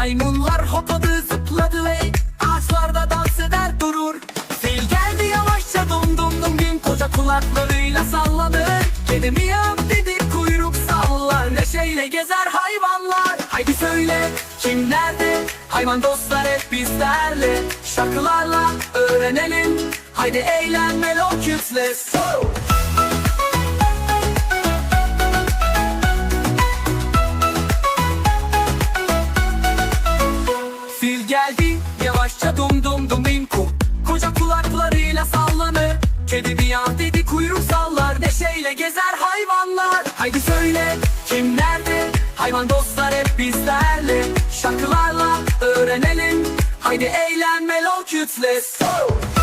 Maymunlar hopladı zıpladı ve ağaçlarda dans eder durur. Fil geldi yavaşça dum dum dum gün koca kulaklarıyla sallanır Kedi miyav dedi kuyruk sallar neşeyle gezer hayvanlar. Haydi söyle kim nerede? Hayvan dostlar hep bizlerle. Şarkılarla öğrenelim. Haydi eğlen melokütle Müzik yavaşça dum dum dum bim kum Koca kulaklarıyla sallanır. Kedi bir yan dedi kuyruk sallar. Neşeyle gezer hayvanlar. Haydi söyle kim Hayvan dostlar hep bizlerle. Şarkılarla öğrenelim. Haydi eğlen melon kütle. So!